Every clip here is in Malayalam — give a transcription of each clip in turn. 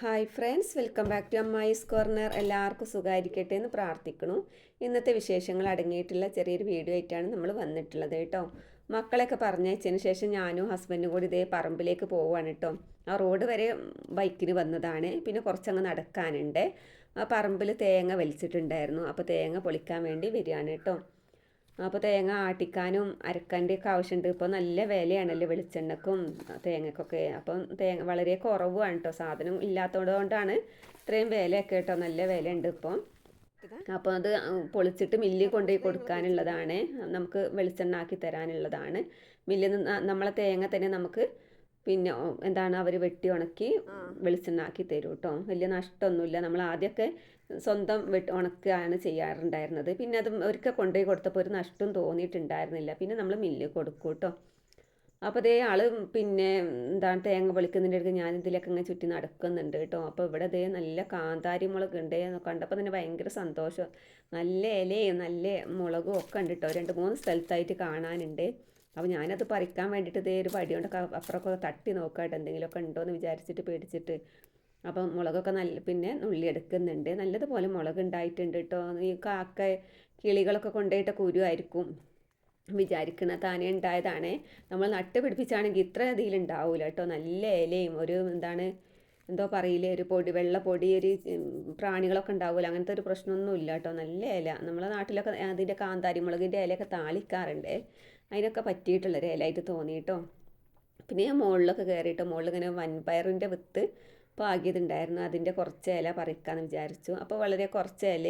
Hi friends welcome back to Ammayi's corner എല്ലാവർക്കും സുഖമായിരിക്കട്ടെ എന്ന് പ്രാർത്ഥിക്കണു ഇന്നത്തെ വിശേഷങ്ങൾ അടങ്ങിയിട്ടുള്ള ചെറിയൊരു വീഡിയോ ആയിട്ടാണ് നമ്മൾ വന്നിട്ടുള്ളത് കേട്ടോ. മക്കളെയൊക്കെ പറഞ്ഞയച്ചതിന് ശേഷം ഞാനും ഹസ്ബൻഡും കൂടി ഇതേ പറമ്പിലേക്ക് പോവുകയാണ് കേട്ടോ. ആ റോഡ് വരെ ബൈക്കിന് വന്നതാണ്. പിന്നെ കുറച്ചങ്ങ് നടക്കാനുണ്ട്. ആ പറമ്പിൽ തേങ്ങ വലിച്ചിട്ടുണ്ടായിരുന്നു. അപ്പോൾ തേങ്ങ പൊളിക്കാൻ വേണ്ടി വരികയാണ് കേട്ടോ. അപ്പോൾ തേങ്ങ ആട്ടിക്കാനും അരക്കാന്റെയൊക്കെ ആവശ്യമുണ്ട് ഇപ്പോൾ നല്ല വിലയാണല്ലോ വെളിച്ചെണ്ണക്കും തേങ്ങക്കൊക്കെ. അപ്പം തേങ്ങ വളരെ കുറവാണ് കേട്ടോ സാധനം ഇല്ലാത്തത് കൊണ്ടാണ് ഇത്രയും വിലയൊക്കെ കേട്ടോ നല്ല വിലയുണ്ട് ഇപ്പം. അപ്പോൾ അത് പൊളിച്ചിട്ട് മില്ലിൽ കൊണ്ടുപോയി കൊടുക്കാനുള്ളതാണ്. നമുക്ക് വെളിച്ചെണ്ണ ആക്കി തരാനുള്ളതാണ്. മില്ലിൽ നിന്ന് നമ്മളെ തേങ്ങ തന്നെ നമുക്ക് പിന്നെ എന്താണ് അവർ വെട്ടി ഉണക്കി വെളിച്ചെണ്ണ ആക്കി തരും കേട്ടോ വലിയ നഷ്ടമൊന്നുമില്ല. നമ്മൾ ആദ്യമൊക്കെ സ്വന്തം വെട്ടി ഉണക്കുകയാണ് ചെയ്യാറുണ്ടായിരുന്നത്. പിന്നെ അത് ഒരിക്കൽ കൊണ്ടുപോയി കൊടുത്തപ്പോൾ ഒരു നഷ്ടം തോന്നിയിട്ടുണ്ടായിരുന്നില്ല. പിന്നെ നമ്മൾ മില്ലിൽ കൊടുക്കും കേട്ടോ അപ്പോൾ അതേ ആൾ പിന്നെ എന്താണ് തേങ്ങ പൊളിക്കുന്നതിന്റെ അടുത്ത് ഞാൻ ഇതിലൊക്കെ ഇങ്ങനെ ചുറ്റി നടക്കുന്നുണ്ട് കേട്ടോ അപ്പോൾ ഇവിടെ അതേ നല്ല കാന്താരി മുളക് ഉണ്ട് കണ്ടപ്പോൾ തന്നെ ഭയങ്കര സന്തോഷം. നല്ല ഇലയും നല്ല മുളകും ഒക്കെ ഉണ്ട് കേട്ടോ രണ്ട് മൂന്ന് സ്ഥലത്തായിട്ട് കാണാനുണ്ട്. അപ്പോൾ ഞാനത് പറിക്കാൻ വേണ്ടിയിട്ട് ഇതേ ഒരു പടി കൊണ്ടൊക്കെ അപ്പുറമൊക്കെ തട്ടി നോക്കാട്ടോ എന്തെങ്കിലുമൊക്കെ ഉണ്ടോ എന്ന് വിചാരിച്ചിട്ട് പേടിച്ചിട്ട്. അപ്പം മുളകൊക്കെ നല്ല പിന്നെ നുള്ളി എടുക്കുന്നുണ്ട്. നല്ലതുപോലെ മുളക് ഉണ്ടായിട്ടുണ്ട് കേട്ടോ ഈ കാക്ക കിളികളൊക്കെ കൊണ്ടുപോയിട്ട് കുരുവായിരിക്കും വിചാരിക്കണ താനേ ഉണ്ടായതാണ് നമ്മൾ നട്ട് പിടിപ്പിച്ചാണെങ്കിൽ ഇത്ര ഉണ്ടാവില്ല കേട്ടോ നല്ല ഇലയും ഒരു എന്താണ് എന്തോ പറയില്ലേ ഒരു പൊടി വെള്ള പൊടി ഒരു പ്രാണികളൊക്കെ ഉണ്ടാവില്ല അങ്ങനത്തെ ഒരു പ്രശ്നമൊന്നും ഇല്ല കേട്ടോ നല്ല ഇല നമ്മളെ നാട്ടിലൊക്കെ അതിന്റെ കാന്താരി മുളകിന്റെ ഇലയൊക്കെ താളിക്കാറുണ്ട്. അതിനൊക്കെ പറ്റിയിട്ടുള്ളൊരു ഇലയായിട്ട് തോന്നിയിട്ടോ. പിന്നെ ഞാൻ മുകളിലൊക്കെ കയറിയിട്ട് മുകളിൽ ഇങ്ങനെ വൻപയറിന്റെ വിത്ത് പാകിയതുണ്ടായിരുന്നു. അതിന്റെ കുറച്ച് ഇല പറിക്കാമെന്ന് വിചാരിച്ചു. അപ്പോൾ വളരെ കുറച്ച് ഇല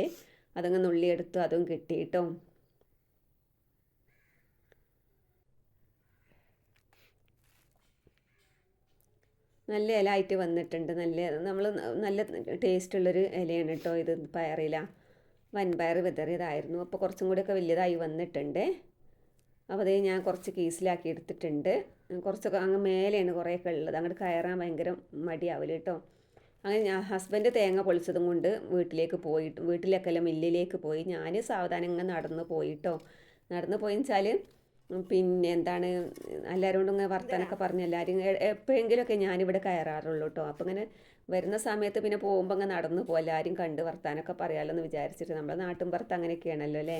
അതങ്ങ് നുള്ളിയെടുത്തു അതും കിട്ടിയിട്ടോ. നല്ല ഇല ആയിട്ട് വന്നിട്ടുണ്ട്. നല്ല നമ്മൾ നല്ല ടേസ്റ്റുള്ളൊരു ഇലയാണ് കേട്ടോ ഇത് പയറില. വൻപയർ വിതറിയതായിരുന്നു. അപ്പോൾ കുറച്ചും കൂടിയൊക്കെ വലിയതായി വന്നിട്ടുണ്ട്. അപ്പോൾ അതേ ഞാൻ കുറച്ച് കേസിലാക്കി എടുത്തിട്ടുണ്ട്. കുറച്ചൊക്കെ അങ്ങ് മേലെയാണ് കുറേയൊക്കെ ഉള്ളത്. അങ്ങോട്ട് കയറാൻ ഭയങ്കര മടിയാവില്ല കേട്ടോ. അങ്ങനെ ഞാൻ ഹസ്ബൻഡ് തേങ്ങ പൊളിച്ചതും കൊണ്ട് വീട്ടിലേക്ക് പോയിട്ട് വീട്ടിലേക്കല്ല മില്ലിലേക്ക് പോയി. ഞാൻ സാവധാനം ഇങ്ങനെ നടന്ന് പോയിട്ടോ നടന്ന് പോയെന്ന് വെച്ചാൽ പിന്നെ എന്താണ് എല്ലാവരും കൊണ്ടും ഇങ്ങനെ വർത്തനൊക്കെ പറഞ്ഞ് എല്ലാവരും എപ്പോഴെങ്കിലുമൊക്കെ ഞാനിവിടെ കയറാറുള്ളൂ കേട്ടോ. അപ്പോൾ ഇങ്ങനെ വരുന്ന സമയത്ത് പിന്നെ പോകുമ്പോൾ ഇങ്ങനെ നടന്നു പോകും എല്ലാവരും കണ്ട് വർത്താനൊക്കെ പറയാമല്ലോ എന്ന് വിചാരിച്ചിട്ട്. നമ്മുടെ നാട്ടിൻ പുറത്ത് അങ്ങനെയൊക്കെയാണല്ലോ അല്ലേ?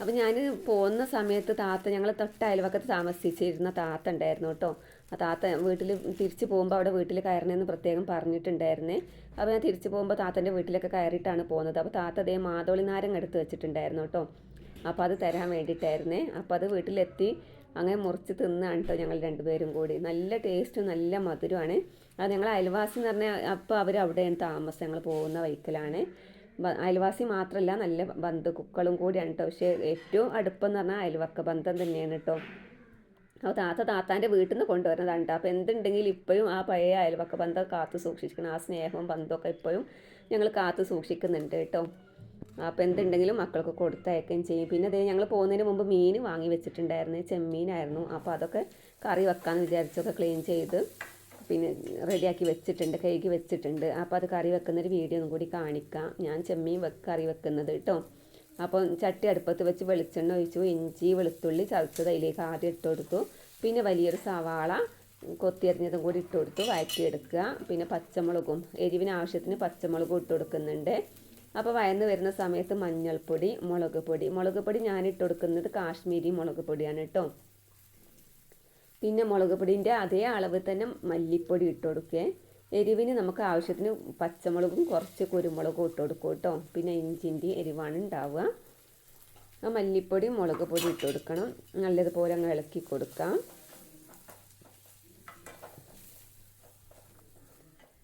അപ്പോൾ ഞാൻ പോകുന്ന സമയത്ത് താത്ത ഞങ്ങൾ തൊട്ട് അയൽവക്കത്ത് താമസിച്ചിരുന്ന താത്ത ഉണ്ടായിരുന്നു കേട്ടോ ആ താത്ത വീട്ടിൽ തിരിച്ചു പോകുമ്പോൾ അവിടെ വീട്ടിൽ കയറണമെന്ന് പ്രത്യേകം പറഞ്ഞിട്ടുണ്ടായിരുന്നേ. അപ്പോൾ ഞാൻ തിരിച്ചു പോകുമ്പോൾ താത്തന്റെ വീട്ടിലൊക്കെ കയറിയിട്ടാണ് പോകുന്നത്. അപ്പോൾ താത്ത അതേ മാതോളി നാരങ്ങ എടുത്ത് വെച്ചിട്ടുണ്ടായിരുന്നു കേട്ടോ അപ്പോൾ അത് തരാൻ വേണ്ടിയിട്ടായിരുന്നേ. അപ്പോൾ അത് വീട്ടിലെത്തി അങ്ങനെ മുറിച്ച് തിന്നാണ് കേട്ടോ ഞങ്ങൾ രണ്ടുപേരും കൂടി. നല്ല ടേസ്റ്റും നല്ല മധുരമാണ് അത് ഞങ്ങൾ അയൽവാസി എന്ന് പറഞ്ഞാൽ അപ്പോൾ അവർ അവിടെയാണ് താമസം. ഞങ്ങൾ പോകുന്ന വൈക്കലാണ്. അയൽവാസി മാത്രമല്ല നല്ല ബന്ധുക്കളും കൂടിയാണ് കേട്ടോ പക്ഷേ ഏറ്റവും അടുപ്പം എന്ന് പറഞ്ഞാൽ അയൽവക്ക ബന്ധം തന്നെയാണ് കേട്ടോ അപ്പോൾ താത്ത താത്താന്റെ വീട്ടിൽ നിന്ന് കൊണ്ടുവരുന്നതാണ് അപ്പോൾ എന്തുണ്ടെങ്കിലും ഇപ്പോഴും ആ പഴയ അയൽവക്ക ബന്ധം കാത്തു സൂക്ഷിക്കണം. ആ സ്നേഹവും ബന്ധമൊക്കെ ഇപ്പോഴും ഞങ്ങൾ കാത്തു സൂക്ഷിക്കുന്നുണ്ട് കേട്ടോ അപ്പോൾ എന്തുണ്ടെങ്കിലും മക്കൾക്ക് കൊടുത്തയക്കുകയും ചെയ്യും. പിന്നെ അതേ ഞങ്ങൾ പോകുന്നതിന് മുമ്പ് മീൻ വാങ്ങി വെച്ചിട്ടുണ്ടായിരുന്നു. ചെമ്മീനായിരുന്നു. അപ്പോൾ അതൊക്കെ കറി വെക്കാമെന്ന് വിചാരിച്ചൊക്കെ ക്ലീൻ ചെയ്ത് പിന്നെ റെഡിയാക്കി വെച്ചിട്ടുണ്ട് കഴുകി വെച്ചിട്ടുണ്ട്. അപ്പോൾ അത് കറി വെക്കുന്നൊരു വീഡിയോ ഒന്നും കൂടി കാണിക്കാം. ഞാൻ ചെമ്മീൻ കറി വെക്കുന്നത് കേട്ടോ അപ്പോൾ ചട്ടി അടുപ്പത്ത് വെച്ച് വെളിച്ചെണ്ണ ഒഴിച്ചു ഇഞ്ചി വെളുത്തുള്ളി ചതച്ചത് അതിലേക്ക് ആദ്യം ഇട്ട് കൊടുത്തു. പിന്നെ വലിയൊരു സവാള കൊത്തിയരിഞ്ഞതും കൂടി ഇട്ട് കൊടുത്തു വഴറ്റിയെടുക്കുക. പിന്നെ പച്ചമുളകും എരിവിന് ആവശ്യത്തിന് പച്ചമുളകും ഇട്ട് കൊടുക്കുന്നുണ്ട്. അപ്പോൾ വയന്ന് വരുന്ന സമയത്ത് മഞ്ഞൾപ്പൊടി മുളക് പൊടി. മുളക് പൊടി ഞാൻ ഇട്ട് കൊടുക്കുന്നത് കാശ്മീരി മുളക് പൊടിയാണ് കേട്ടോ പിന്നെ മുളക് പൊടിന്റെ അതേ അളവ് തന്നെ മല്ലിപ്പൊടി ഇട്ട് കൊടുക്കുക എരിവിന് നമുക്ക് ആവശ്യത്തിന് പച്ചമുളകും കുറച്ച് കുരുമുളകും ഇട്ട് കൊടുക്കും കേട്ടോ. പിന്നെ ഇഞ്ചിന്റെ എരിവാണ് ഉണ്ടാവുക. ആ മല്ലിപ്പൊടി മുളക് പൊടി ഇട്ട് കൊടുക്കണം. നല്ലതുപോലെ അങ്ങ് ഇളക്കി കൊടുക്കാം.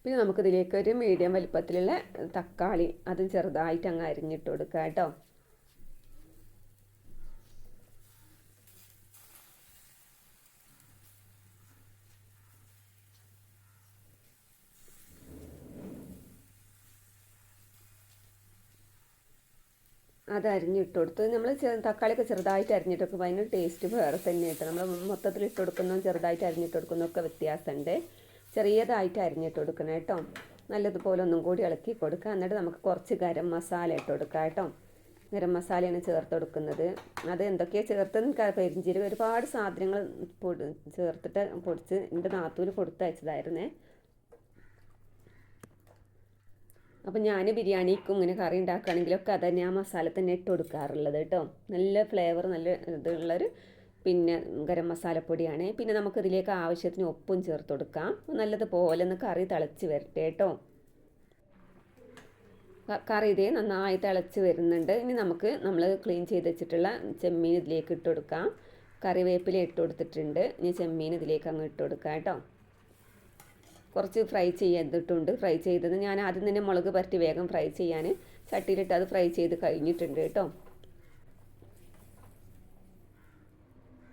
പിന്നെ നമുക്കിതിലേക്ക് ഒരു മീഡിയം വലിപ്പത്തിലുള്ള തക്കാളി അതും ചെറുതായിട്ട് അങ്ങ് അരിഞ്ഞിട്ട് കൊടുക്കാം കേട്ടോ. അത് അരിഞ്ഞിട്ട് കൊടുത്ത് നമ്മൾ തക്കാളിയൊക്കെ ചെറുതായിട്ട് അരിഞ്ഞിട്ട് കൊടുക്കുമ്പോൾ അതിന് ടേസ്റ്റ് വേറെ തന്നെ കേട്ടോ നമ്മൾ മൊത്തത്തിൽ ഇട്ട് കൊടുക്കുന്നതും ചെറുതായിട്ട് അരിഞ്ഞിട്ട് കൊടുക്കുന്നതൊക്കെ വ്യത്യാസമുണ്ട് ചെറിയതായിട്ട് അരിഞ്ഞിട്ട് കൊടുക്കണം കേട്ടോ. നല്ലതുപോലെ ഒന്നും കൂടി ഇളക്കി കൊടുക്കുക. എന്നിട്ട് നമുക്ക് കുറച്ച് ഗരം മസാല ഇട്ട് കൊടുക്കാം കേട്ടോ. ഗരം മസാലയാണ് ചേർത്ത് കൊടുക്കുന്നത് അത് എന്തൊക്കെയാണ് ചേർത്ത് പെരിഞ്ചീരകം ഒരുപാട് സാധനങ്ങൾ ചേർത്തിട്ട് പൊടിച്ച് എന്റെ നാത്തൂര് കൊടുത്തയച്ചതായിരുന്നേ. അപ്പം ഞാൻ ബിരിയാണിക്കും ഇങ്ങനെ കറി ഉണ്ടാക്കുകയാണെങ്കിലൊക്കെ അത് തന്നെ ആ മസാല തന്നെ ഇട്ട് കൊടുക്കാറുള്ളത് കേട്ടോ. നല്ല ഫ്ലേവർ നല്ല ഇതുള്ളൊരു പിന്നെ ഗരം മസാലപ്പൊടിയാണ് പിന്നെ നമുക്കിതിലേക്ക് ആവശ്യത്തിന് ഉപ്പും ചേർത്ത് കൊടുക്കാം. നല്ലതുപോലെ ഒന്ന് കറി തിളച്ച് വരട്ടെ കേട്ടോ. കറി ഇതേ നന്നായി തിളച്ച് വരുന്നുണ്ട്. ഇനി നമുക്ക് നമ്മൾ ക്ലീൻ ചെയ്ത് വെച്ചിട്ടുള്ള ചെമ്മീൻ ഇതിലേക്ക് ഇട്ട് കൊടുക്കാം. കറിവേപ്പില ഇട്ട് കൊടുത്തിട്ടുണ്ട്. ഇനി ചെമ്മീൻ ഇതിലേക്ക് അങ്ങ് ഇട്ട് കൊടുക്കാം കേട്ടോ. കുറച്ച് ഫ്രൈ ചെയ്തിട്ടുണ്ട്. ഫ്രൈ ചെയ്തത് ഞാൻ ആദ്യം തന്നെ മുളക് പരട്ടി വേഗം ഫ്രൈ ചെയ്യാൻ. ചട്ടിയിലിട്ട് അത് ഫ്രൈ ചെയ്ത് കഴിഞ്ഞിട്ടുണ്ട് കേട്ടോ.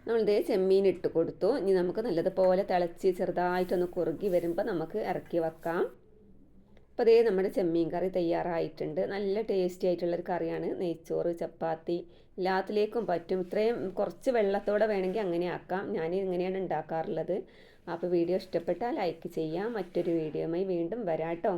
നമ്മളിത് ചെമ്മീൻ ഇട്ട് കൊടുത്തു. ഇനി നമുക്ക് നല്ലതുപോലെ തിളച്ച് ചെറുതായിട്ടൊന്ന് കുറുകി വരുമ്പോൾ നമുക്ക് ഇറക്കി വെക്കാം. അപ്പോൾ അതേ നമ്മുടെ ചെമ്മീൻ കറി തയ്യാറായിട്ടുണ്ട്. നല്ല ടേസ്റ്റി ആയിട്ടുള്ളൊരു കറിയാണ്. നെയ്ച്ചോറ് ചപ്പാത്തി എല്ലാത്തിലേക്കും പറ്റും. ഇത്രയും കുറച്ച് വെള്ളത്തോടെ വേണമെങ്കിൽ അങ്ങനെ ആക്കാം. ഞാൻ ഇങ്ങനെയാണ് ഉണ്ടാക്കാറുള്ളത്. അപ്പോൾ വീഡിയോ ഇഷ്ടപ്പെട്ടാൽ ലൈക്ക് ചെയ്യാം. മറ്റൊരു വീഡിയോയുമായി വീണ്ടും വരാട്ടോ